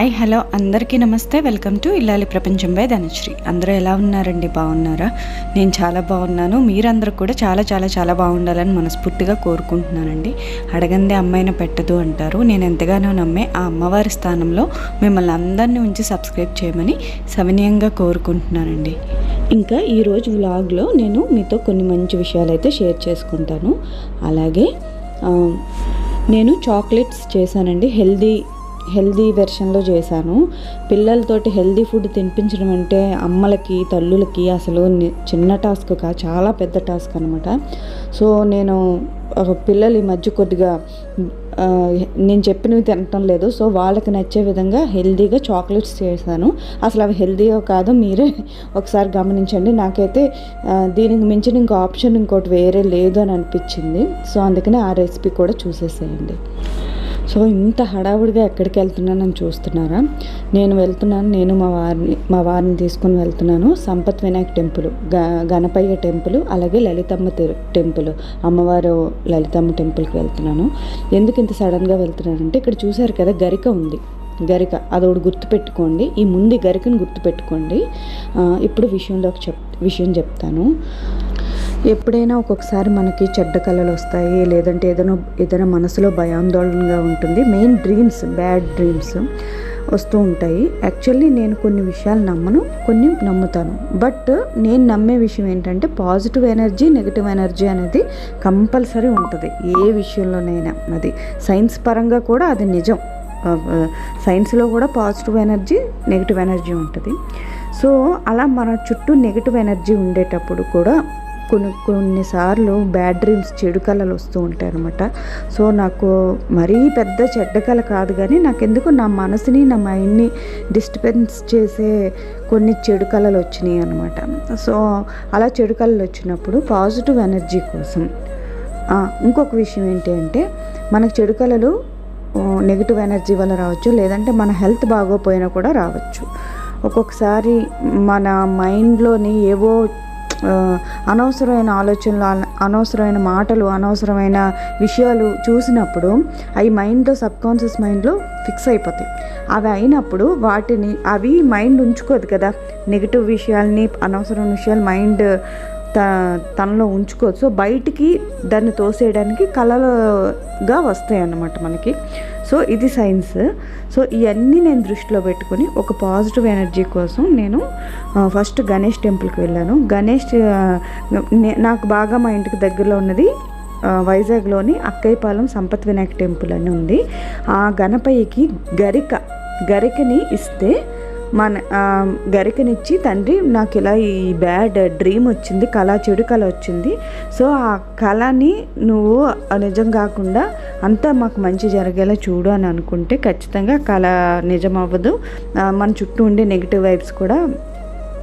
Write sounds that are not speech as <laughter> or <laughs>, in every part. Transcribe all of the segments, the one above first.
Hi hello అందరికీ నమస్తే. Welcome to ఇల్లాలి ప్రపంచం బై ధనశ్రీ. అందరూ ఎలా ఉన్నారండి? బాగున్నారా? నేను చాలా బాగున్నాను. మీరందరూ కూడా చాలా చాలా చాలా బాగుండాలని మనస్ఫూర్తిగా కోరుకుంటున్నానండి. అడగందే అమ్మాయిని పెట్టదు అంటారు. నేను ఎంతగానో నమ్మే ఆ అమ్మవారి స్థానంలో మిమ్మల్ని అందరినీ ఉంచి సబ్స్క్రైబ్ చేయమని సవినయంగా కోరుకుంటున్నానండి. ఇంకా ఈరోజు వ్లాగ్లో నేను మీతో కొన్ని మంచి విషయాలు అయితే షేర్ చేసుకుంటాను. అలాగే నేను చాక్లెట్స్ చేశానండి. హెల్దీ హెల్దీ వెర్షన్లో చేశాను. పిల్లలతోటి హెల్దీ ఫుడ్ తినిపించడం అంటే అమ్మలకి తల్లులకి అసలు చిన్న టాస్క్ కా చాలా పెద్ద టాస్క్ అనమాట సో నేను పిల్లలు ఈ మధ్య కొద్దిగా నేను చెప్పినవి తినటం లేదు. సో వాళ్ళకి నచ్చే విధంగా హెల్దీగా చాక్లెట్స్ చేశాను. అసలు అవి హెల్దీయో కాదో మీరే <laughs> ఒకసారి గమనించండి. నాకైతే దీనికి మించిన ఇంకో ఆప్షన్ ఇంకోటి వేరే లేదు అని అనిపించింది. సో అందుకని ఆ రెసిపీ కూడా చూసేసేయండి. సో ఇంత హడావుడిగా ఎక్కడికి వెళ్తున్నానని చూస్తున్నారా? నేను వెళ్తున్నాను నేను మా వారిని మా వారిని తీసుకొని వెళ్తున్నాను. సంపత్ వినాయక్ టెంపుల్ గ గణపయ్య టెంపుల్ అలాగే లలితమ్మ టెంపుల్ అమ్మవారు లలితమ్మ టెంపుల్కి వెళ్తున్నాను. ఎందుకు ఇంత సడన్గా వెళ్తున్నానంటే ఇక్కడ చూశారు కదా గరిక ఉంది. గరిక అదొకటి గుర్తుపెట్టుకోండి. ఈ ముందు గరికను గుర్తుపెట్టుకోండి. ఇప్పుడు విషయంలోకి చెప్ విషయం చెప్తాను. ఎప్పుడైనా ఒక్కొక్కసారి మనకి చెడ్డ కళలు వస్తాయి లేదంటే ఏదైనా ఏదైనా మనసులో భయాందోళనగా ఉంటుంది. మెయిన్ డ్రీమ్స్ బ్యాడ్ డ్రీమ్స్ వస్తూ ఉంటాయి. యాక్చువల్లీ నేను కొన్ని విషయాలు నమ్మను కొన్ని నమ్ముతాను. బట్ నేను నమ్మే విషయం ఏంటంటే పాజిటివ్ ఎనర్జీ నెగిటివ్ ఎనర్జీ అనేది కంపల్సరీ ఉంటుంది. ఏ విషయంలోనైనా అది సైన్స్ పరంగా కూడా అది నిజం. సైన్స్లో కూడా పాజిటివ్ ఎనర్జీ నెగిటివ్ ఎనర్జీ ఉంటుంది. సో అలా మన చుట్టూ నెగిటివ్ ఎనర్జీ ఉండేటప్పుడు కూడా కొన్ని కొన్నిసార్లు బ్యాడ్ డ్రీమ్స్ చెడు కళలు వస్తూ ఉంటాయి అనమాట సో నాకు మరీ పెద్ద చెడ్డ కళ కాదు కానీ నాకు ఎందుకు నా మనసుని నా మైండ్ని డిస్టర్బెన్స్ చేసే కొన్ని చెడు కళలు వచ్చినాయి అనమాట సో అలా చెడు కళలు వచ్చినప్పుడు పాజిటివ్ ఎనర్జీ కోసం ఇంకొక విషయం ఏంటి అంటే మనకు చెడు కళలు నెగిటివ్ ఎనర్జీ వల్ల రావచ్చు లేదంటే మన హెల్త్ బాగోపోయినా కూడా రావచ్చు. ఒక్కొక్కసారి మన మైండ్లోని ఏవో అనవసరమైన ఆలోచనలు అనవసరమైన మాటలు అనవసరమైన విషయాలు చూసినప్పుడు అవి మైండ్లో సబ్కాన్షియస్ మైండ్లో ఫిక్స్ అయిపోతాయి. అవి అయినప్పుడు వాటిని అవి మైండ్ ఉంచుకోదు కదా. నెగిటివ్ విషయాల్ని అనవసరం విషయాలు మైండ్ త తనలో ఉంచుకోవచ్చు సో బయటికి దాన్ని తోసేయడానికి కళలుగా వస్తాయి అన్నమాట మనకి. సో ఇది సైన్స్. సో ఇవన్నీ నేను దృష్టిలో పెట్టుకొని ఒక పాజిటివ్ ఎనర్జీ కోసం నేను ఫస్ట్ గణేష్ టెంపుల్కి వెళ్ళాను. గణేష్ నే- నాకు బాగా మా ఇంటికి దగ్గరలో ఉన్నది వైజాగ్లోని అక్కయ్యపాలెం సంపత్ వినాయక టెంపుల్ అని ఉంది. ఆ గణపయ్యకి గరిక గరికని ఇస్తే మన గరికనిచ్చి తండ్రి నాకు ఇలా ఈ బ్యాడ్ డ్రీమ్ వచ్చింది కళ చెడు కళ వచ్చింది. సో ఆ కళని నువ్వు నిజం కాకుండా అంతా మాకు మంచి జరిగేలా చూడు అని అనుకుంటే ఖచ్చితంగా కళ నిజం అవ్వదు మన చుట్టూ ఉండే నెగిటివ్ వైబ్స్ కూడా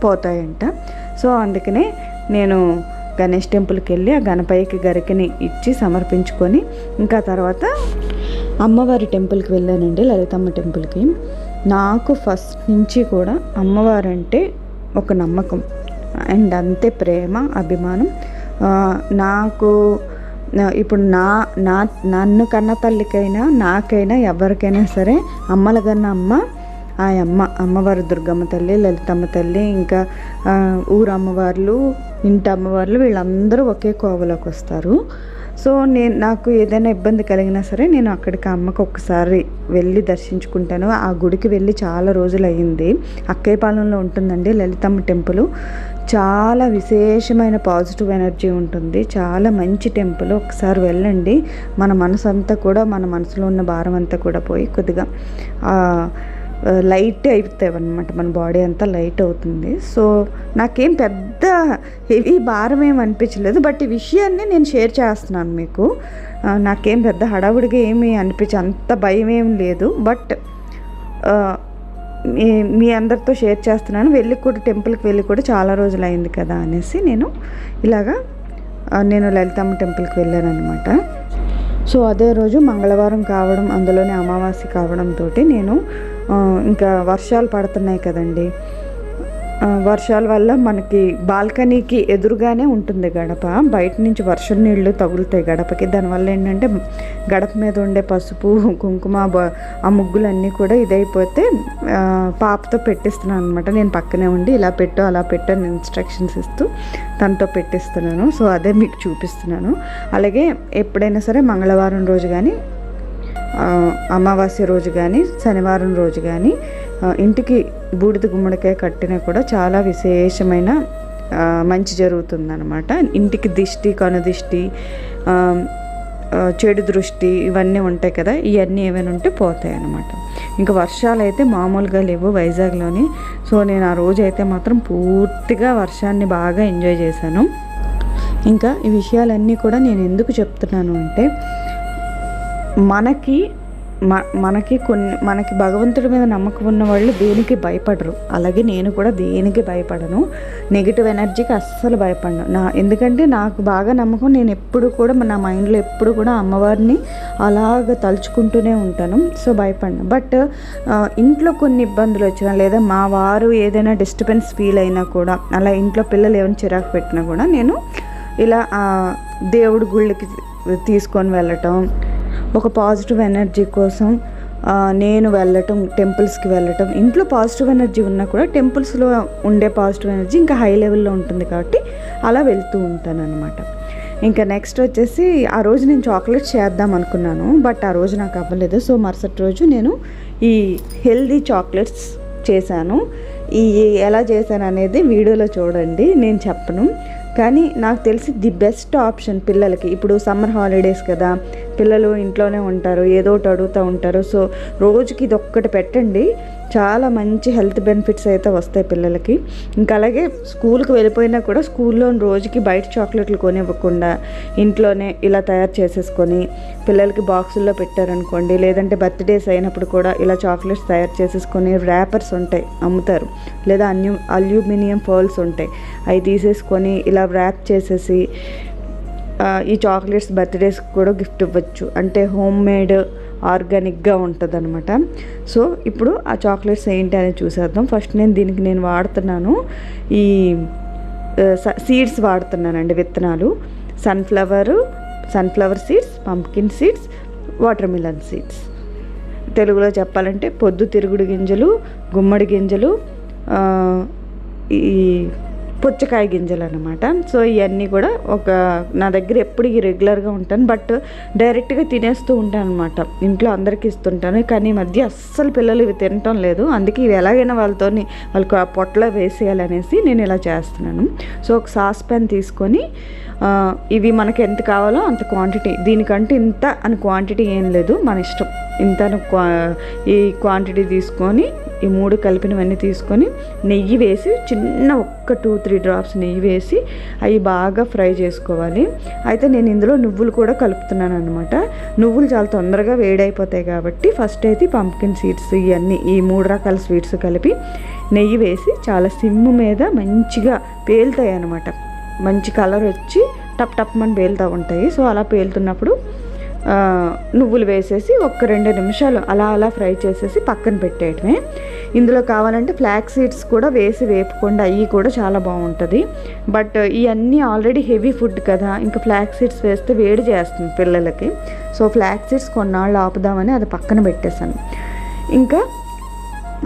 పోతాయంట. సో అందుకనే నేను గణేష్ టెంపుల్కి వెళ్ళి ఆ గణపయ్యకి గరికని ఇచ్చి సమర్పించుకొని ఇంకా తర్వాత అమ్మవారి టెంపుల్కి వెళ్ళానండి లలితమ్మ టెంపుల్కి. నాకు ఫస్ట్ నుంచి కూడా అమ్మవారంటే ఒక నమ్మకం. అండ్ అంతే ప్రేమ అభిమానం. నాకు ఇప్పుడు నా నా నన్ను కన్న తల్లికైనా నాకైనా ఎవరికైనా సరే అమ్మల కన్నా అమ్మ ఆ అమ్మ అమ్మవారు దుర్గమ్మ తల్లి లలితమ్మ తల్లి ఇంకా ఊరమ్మవార్లు ఊరు అమ్మవార్లు ఇంటి అమ్మవార్లు వీళ్ళందరూ ఒకే కోవలోకి వస్తారు సో నేను నాకు ఏదైనా ఇబ్బంది కలిగినా సరే నేను అక్కడికి అమ్మకు ఒక్కసారి వెళ్ళి దర్శించుకుంటాను. ఆ గుడికి వెళ్ళి చాలా రోజులు అయ్యింది అక్కయ్యపాలెంలో ఉంటుందండి లలితమ్మ టెంపుల్. చాలా విశేషమైన పాజిటివ్ ఎనర్జీ ఉంటుంది. చాలా మంచి టెంపుల్. ఒకసారి వెళ్ళండి. మన మనసు అంతా కూడా మన మనసులో ఉన్న భారం అంతా కూడా పోయి కొద్దిగా లైట్ అవుతాయి మన బాడీ అంతా లైట్ అవుతుంది. సో నాకేం పెద్ద హెవీ భారం ఏం అనిపించలేదు. బట్ ఈ విషయాన్ని నేను షేర్ చేస్తున్నాను మీకు. నాకేం పెద్ద హడావుడిగా ఏమీ అనిపించి అంత భయం ఏం లేదు. బట్ మీ మీ అందరితో షేర్ చేస్తున్నాను. వెళ్ళి కూడా టెంపుల్కి వెళ్ళి కూడా చాలా రోజులు అయింది కదా అనేసి నేను ఇలాగా నేను లలితమ్మ టెంపుల్కి వెళ్ళాను అనమాట సో అదే రోజు మంగళవారం కావడం అందులోనే అమావాస్య కావడంతో నేను ఇంకా వర్షాలు పడుతున్నాయి కదండి. వర్షాల వల్ల మనకి బాల్కనీకి ఎదురుగానే ఉంటుంది గడప. బయట నుంచి వర్షం నీళ్ళు తగులుతాయి గడపకి. దానివల్ల ఏంటంటే గడప మీద ఉండే పసుపు కుంకుమ ఆ ముగ్గులన్నీ కూడా ఇదైపోతే పాపతో పెట్టిస్తున్నాను అనమాట నేను పక్కనే ఉండి ఇలా పెట్టు అలా పెట్టు అని ఇన్స్ట్రక్షన్స్ ఇస్తూ తనతో పెట్టిస్తున్నాను. సో అదే మీకు చూపిస్తున్నాను. అలాగే ఎప్పుడైనా సరే మంగళవారం రోజు కానీ అమావాస్య రోజు కానీ శనివారం రోజు కానీ ఇంటికి బూడిద గుమ్మడికాయ కట్టినా కూడా చాలా విశేషమైన మంచి జరుగుతుందన్నమాట. ఇంటికి దిష్టి కనుదిష్టి చెడు దృష్టి ఇవన్నీ ఉంటాయి కదా ఇవన్నీ ఏమైనా ఉంటే పోతాయి అన్నమాట ఇంకా వర్షాలు అయితే మామూలుగా లేవు వైజాగ్లోని. సో నేను ఆ రోజు అయితే మాత్రం పూర్తిగా వర్షాన్ని బాగా ఎంజాయ్ చేశాను. ఇంకా ఈ విషయాలన్నీ కూడా నేను ఎందుకు చెప్తున్నాను అంటే మనకి మ మనకి కొన్ని మనకి భగవంతుడి మీద నమ్మకం ఉన్న వాళ్ళు దేనికి భయపడరు. అలాగే నేను కూడా దేనికి భయపడను? నెగిటివ్ ఎనర్జీకి అస్సలు భయపడను. నా ఎందుకంటే నాకు బాగా నమ్మకం నేను ఎప్పుడు కూడా నా మైండ్లో ఎప్పుడు కూడా అమ్మవారిని అలాగ తలుచుకుంటూనే ఉంటాను. సో భయపడను. బట్ ఇంట్లో కొన్ని ఇబ్బందులు వచ్చినా లేదా మా వారు ఏదైనా డిస్టర్బెన్స్ ఫీల్ అయినా కూడా అలా ఇంట్లో పిల్లలు ఏమైనా చిరాకు పెట్టినా కూడా నేను ఇలా దేవుడి గుళ్ళకి తీసుకొని వెళ్ళటం ఒక పాజిటివ్ ఎనర్జీ కోసం నేను వెళ్ళటం టెంపుల్స్కి వెళ్ళటం ఇంట్లో పాజిటివ్ ఎనర్జీ ఉన్నా కూడా టెంపుల్స్లో ఉండే పాజిటివ్ ఎనర్జీ ఇంకా హై లెవెల్లో ఉంటుంది కాబట్టి అలా వెళ్తూ ఉంటాను అనమాట ఇంకా నెక్స్ట్ వచ్చేసి ఆ రోజు నేను చాక్లెట్స్ చేద్దాం అనుకున్నాను బట్ ఆ రోజు నాకు అవ్వలేదు. సో మరుసటి రోజు నేను ఈ హెల్దీ చాక్లెట్స్ చేశాను. ఈ ఎలా చేశాను అనేది వీడియోలో చూడండి నేను చెప్పను. కానీ నాకు తెలిసి ది బెస్ట్ ఆప్షన్ పిల్లలకి ఇప్పుడు సమ్మర్ హాలిడేస్ కదా పిల్లలు ఇంట్లోనే ఉంటారు ఏదో ఒకటి అడుగుతూ ఉంటారు. సో రోజుకి ఇది ఒక్కటి పెట్టండి. చాలా మంచి హెల్త్ బెనిఫిట్స్ అయితే వస్తాయి పిల్లలకి. ఇంకా అలాగే స్కూల్కి వెళ్ళిపోయినా కూడా స్కూల్లో రోజుకి బయట చాక్లెట్లు కొనివ్వకుండా ఇంట్లోనే ఇలా తయారు చేసేసుకొని పిల్లలకి బాక్సుల్లో పెట్టారనుకోండి లేదంటే బర్త్డేస్ అయినప్పుడు కూడా ఇలా చాక్లెట్స్ తయారు చేసేసుకొని ర్యాపర్స్ ఉంటాయి అమ్ముతారు. లేదా అన్యూ అల్యూమినియం ఫోల్స్ ఉంటాయి. అవి తీసేసుకొని ఇలా ర్యాప్ చేసేసి ఈ చాక్లెట్స్ బర్త్డేస్కి కూడా గిఫ్ట్ ఇవ్వచ్చు. అంటే హోమ్ మేడ్ ఆర్గానిక్గా ఉంటుంది అనమాట సో ఇప్పుడు ఆ చాక్లెట్స్ ఏంటి అని చూసేద్దాం. ఫస్ట్ నేను దీనికి నేను వాడుతున్నాను ఈ సీడ్స్ వాడుతున్నానండి విత్తనాలు. Sunflower sunflower seeds pumpkin seeds watermelon seeds. తెలుగులో చెప్పాలంటే పొద్దు తిరుగుడు గింజలు గుమ్మడి గింజలు ఈ పుచ్చకాయ గింజలు అనమాట సో ఇవన్నీ కూడా ఒక నా దగ్గర ఎప్పుడు ఈ రెగ్యులర్గా ఉంటాను. బట్ డైరెక్ట్గా తినేస్తూ ఉంటాను అనమాట ఇంట్లో అందరికీ ఇస్తుంటాను. కానీ ఈ మధ్య అస్సలు పిల్లలు ఇవి తినటం లేదు. అందుకే ఇవి ఎలాగైనా వాళ్ళతో వాళ్ళకి ఆ పొట్టలో వేసేయాలనేసి నేను ఇలా చేస్తున్నాను. సో ఒక సాస్ ప్యాన్ తీసుకొని ఇవి మనకి ఎంత కావాలో అంత క్వాంటిటీ. దీనికంటే ఇంత అని క్వాంటిటీ ఏం లేదు. మన ఇష్టం. ఇంత క్వా- ఈ క్వాంటిటీ తీసుకొని ఈ మూడు కలిపినవన్నీ తీసుకొని నెయ్యి వేసి చిన్న ఒక్క టూ త్రీ డ్రాప్స్ నెయ్యి వేసి అవి బాగా ఫ్రై చేసుకోవాలి. అయితే నేను ఇందులో నువ్వులు కూడా కలుపుతున్నాను అనమాట నువ్వులు చాలా తొందరగా వేడైపోతాయి కాబట్టి ఫస్ట్ అయితే పంప్కిన్ సీడ్స్ ఇవన్నీ ఈ మూడు రకాల స్వీట్స్ కలిపి నెయ్యి వేసి చాలా సిమ్ము మీద మంచిగా పేలుతాయి అనమాట మంచి కలర్ వచ్చి టప్ టప్ మని పేలుతూ ఉంటాయి. సో అలా పేలుతున్నప్పుడు నువ్వులు వేసేసి ఒక్క రెండు నిమిషాలు అలా అలా ఫ్రై చేసేసి పక్కన పెట్టేయటమే. ఇందులో కావాలంటే ఫ్లాక్ సీడ్స్ కూడా వేసి వేపకుండా. అవి కూడా చాలా బాగుంటుంది. బట్ ఇవన్నీ ఆల్రెడీ హెవీ ఫుడ్ కదా ఇంకా ఫ్లాక్ సీడ్స్ వేస్తే వేడి చేస్తుంది పిల్లలకి. సో ఫ్లాక్ సీడ్స్ కొన్నాళ్ళు ఆపుదామని అది పక్కన పెట్టేశాను. ఇంకా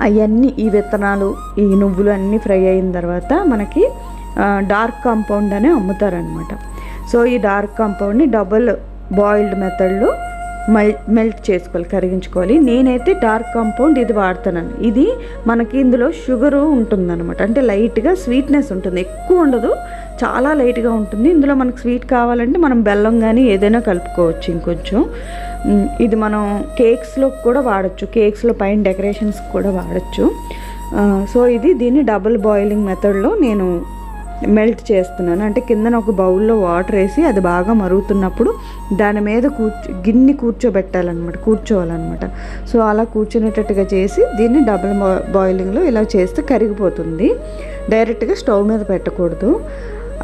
అవన్నీ ఈ విత్తనాలు ఈ నువ్వులు అన్నీ ఫ్రై అయిన తర్వాత మనకి డార్క్ కాంపౌండ్ అనే అమ్ముతారనమాట సో ఈ డార్క్ కాంపౌండ్ని డబల్ బాయిల్డ్ మెథడ్లో మెల్ మెల్ట్ చేసుకోవాలి కరిగించుకోవాలి. నేనైతే డార్క్ కాంపౌండ్ ఇది వాడుతున్నాను ఇది మనకి ఇందులో షుగరు ఉంటుందన్నమాట. అంటే లైట్గా స్వీట్నెస్ ఉంటుంది. ఎక్కువ ఉండదు చాలా లైట్గా ఉంటుంది. ఇందులో మనకు స్వీట్ కావాలంటే మనం బెల్లం కానీ ఏదైనా కలుపుకోవచ్చు ఇంకొంచెం. ఇది మనం కేక్స్లో కూడా వాడచ్చు. కేక్స్లో పైన డెకరేషన్స్ కూడా వాడచ్చు. సో ఇది దీన్ని డబుల్ బాయిలింగ్ మెథడ్లో నేను మెల్ట్ చేస్తున్నాను. అంటే కిందన ఒక బౌల్లో వాటర్ వేసి అది బాగా మరుగుతున్నప్పుడు దాని మీద కూర్చో గిన్నె కూర్చోబెట్టాలన్నమాట కూర్చోవాలన్నమాట. సో అలా కూర్చునేటట్టుగా చేసి దీన్ని డబుల్ బాయిలింగ్లో ఇలా చేస్తే కరిగిపోతుంది. డైరెక్ట్గా స్టవ్ మీద పెట్టకూడదు.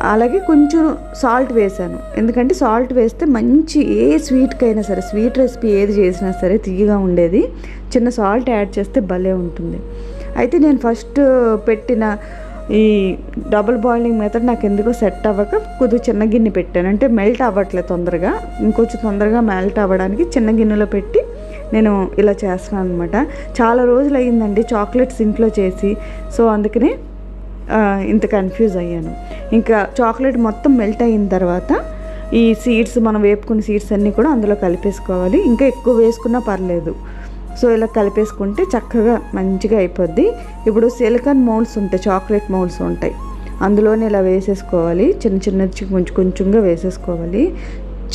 అలాగే కొంచెం సాల్ట్ వేసాను. ఎందుకంటే సాల్ట్ వేస్తే మంచి ఏ స్వీట్కైనా సరే స్వీట్ రెసిపీ ఏది చేసినా సరే తీయగా ఉండేది. చిన్న సాల్ట్ యాడ్ చేస్తే భలే ఉంటుంది. అయితే నేను ఫస్ట్ పెట్టిన ఈ డబుల్ బాయిలింగ్ మెథడ్ నాకు ఎందుకో సెట్ అవ్వక కొద్దిగా చిన్న గిన్నె పెట్టాను. అంటే మెల్ట్ అవ్వట్లేదు తొందరగా. ఇంకొంచెం తొందరగా మెల్ట్ అవ్వడానికి చిన్న గిన్నెలో పెట్టి నేను ఇలా చేస్తున్నాను అనమాట చాలా రోజులు అయ్యిందండి చాక్లెట్స్ ఇంట్లో చేసి. సో అందుకనే ఇంత కన్ఫ్యూజ్ అయ్యాను. ఇంకా చాక్లెట్ మొత్తం మెల్ట్ అయిన తర్వాత ఈ సీడ్స్ మనం వేపుకున్న సీడ్స్ అన్నీ కూడా అందులో కలిపేసుకోవాలి. ఇంకా ఎక్కువ వేసుకున్నా పర్లేదు. సో ఇలా కలిపేసుకుంటే చక్కగా మంచిగా అయిపోద్ది. ఇప్పుడు సిలికాన్ మౌల్డ్స్ ఉంటాయి చాక్లెట్ మౌల్డ్స్ ఉంటాయి. అందులోనే ఇలా వేసేసుకోవాలి. చిన్న చిన్న కొంచెం కొంచెంగా వేసేసుకోవాలి.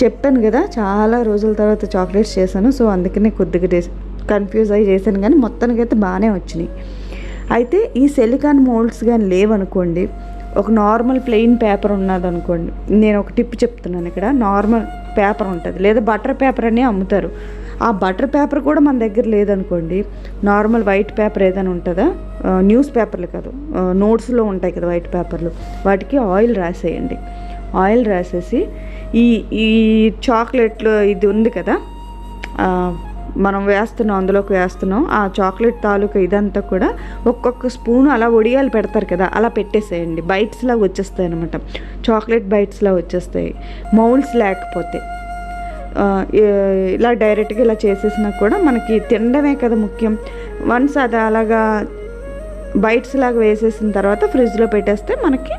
చెప్పాను కదా చాలా రోజుల తర్వాత చాక్లెట్స్ చేశాను సో అందుకనే కొద్దిగా కన్ఫ్యూజ్ అయ్యి చేశాను కానీ మొత్తానికి అయితే బాగానే వచ్చినాయి. అయితే ఈ సెలికాన్ మోల్డ్స్ కానీ లేవనుకోండి ఒక నార్మల్ ప్లెయిన్ పేపర్ ఉన్నది అనుకోండి నేను ఒక టిప్ చెప్తున్నాను ఇక్కడ నార్మల్ పేపర్ ఉంటుంది లేదా బటర్ పేపర్ అనే అమ్ముతారు. ఆ బటర్ పేపర్ కూడా మన దగ్గర లేదనుకోండి. నార్మల్ వైట్ పేపర్ ఏదైనా ఉంటుందా? న్యూస్ పేపర్లు కాదు. నోట్స్లో ఉంటాయి కదా వైట్ పేపర్లు. వాటికి ఆయిల్ రాసేయండి. ఆయిల్ రాసేసి ఈ ఈ చాక్లెట్లు ఇది ఉంది కదా మనం వేస్తున్నాం అందులోకి వేస్తున్నాం. ఆ చాక్లెట్ తాలూకా ఇదంతా కూడా ఒక్కొక్క స్పూన్ అలా ఒడియాలు పెడతారు కదా అలా పెట్టేసేయండి. బైట్స్లాగా వచ్చేస్తాయి అనమాట చాక్లెట్ బైట్స్లా వచ్చేస్తాయి. మౌల్స్ లేకపోతే. ఇలా డైరెక్ట్గా ఇలా చేసేసినా కూడా మనకి తినడమే కదా ముఖ్యం. వన్స్ అది అలాగా బైట్స్ లాగా వేసేసిన తర్వాత ఫ్రిడ్జ్లో పెట్టేస్తే మనకి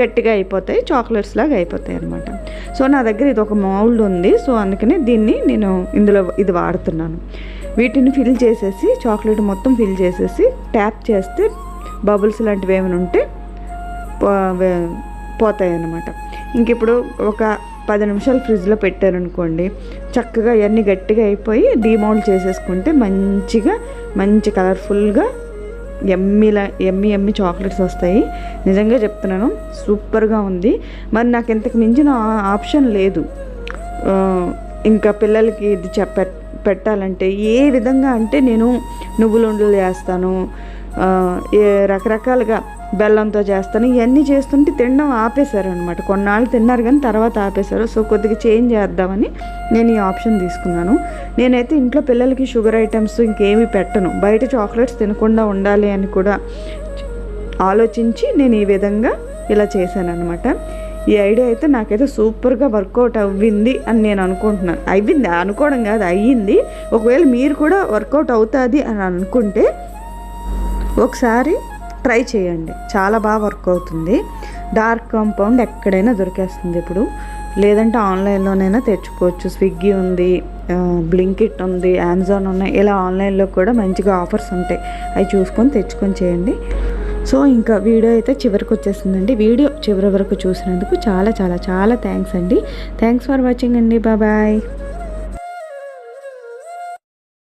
గట్టిగా అయిపోతాయి చాక్లెట్స్ లాగా అయిపోతాయి అనమాట సో నా దగ్గర ఇది ఒక మౌల్డ్ ఉంది. సో అందుకని దీన్ని నేను ఇందులో ఇది వాడుతున్నాను. వీటిని ఫిల్ చేసేసి చాక్లెట్ మొత్తం ఫిల్ చేసేసి ట్యాప్ చేస్తే బబుల్స్ లాంటివి ఏమైనా ఉంటే పోతాయి అన్నమాట ఇంక ఇప్పుడు ఒక పది నిమిషాలు ఫ్రిడ్జ్లో పెట్టారనుకోండి చక్కగా ఇవన్నీ గట్టిగా అయిపోయి డీమౌల్డ్ చేసేసుకుంటే మంచిగా మంచి కలర్ఫుల్గా ఎమ్మిలా ఎమ్మి ఎమ్మి చాక్లెట్స్ వస్తాయి. నిజంగా చెప్తున్నాను సూపర్గా ఉంది. మరి నాకు ఇంతకు మించిన ఆప్షన్ లేదు. ఇంకా పిల్లలకి ఇది చెప్ప పెట్టాలంటే ఏ విధంగా అంటే నేను నువ్వులుండలు చేస్తాను. ఏ రకరకాలుగా బెల్లంతో చేస్తాను. ఇవన్నీ చేస్తుంటే తినడం ఆపేశారు అనమాట కొన్నాళ్ళు తిన్నారు కానీ తర్వాత ఆపేశారు. సో కొద్దిగా చేంజ్ చేద్దామని నేను ఈ ఆప్షన్ తీసుకున్నాను. నేనైతే ఇంట్లో పిల్లలకి షుగర్ ఐటమ్స్ ఇంకేమీ పెట్టను. బయట చాక్లెట్స్ తినకుండా ఉండాలి అని కూడా ఆలోచించి నేను ఈ విధంగా ఇలా చేశాను అనమాట ఈ ఐడియా అయితే నాకైతే సూపర్గా వర్కౌట్ అవ్వింది అని నేను అనుకుంటున్నాను. అయ్యింది అనుకోవడం కాదు అయ్యింది. ఒకవేళ మీరు కూడా వర్కౌట్ అవుతుంది అని అనుకుంటే ఒకసారి ట్రై చేయండి. చాలా బాగా వర్క్ అవుతుంది. డార్క్ కాంపౌండ్ ఎక్కడైనా దొరికేస్తుంది ఇప్పుడు. లేదంటే ఆన్లైన్లోనైనా తెచ్చుకోవచ్చు. స్విగ్గీ ఉంది బ్లింకిట్ ఉంది అమెజాన్ ఉన్నాయి. ఇలా ఆన్లైన్లో కూడా మంచిగా ఆఫర్స్ ఉంటాయి. అవి చూసుకొని తెచ్చుకొని చేయండి. సో ఇంకా వీడియో అయితే చివరికి వచ్చేసిందండి. వీడియో చివరి వరకు చూసినందుకు చాలా చాలా చాలా థ్యాంక్స్ అండి. థ్యాంక్స్ ఫర్ వాచింగ్ అండి. బాయ్.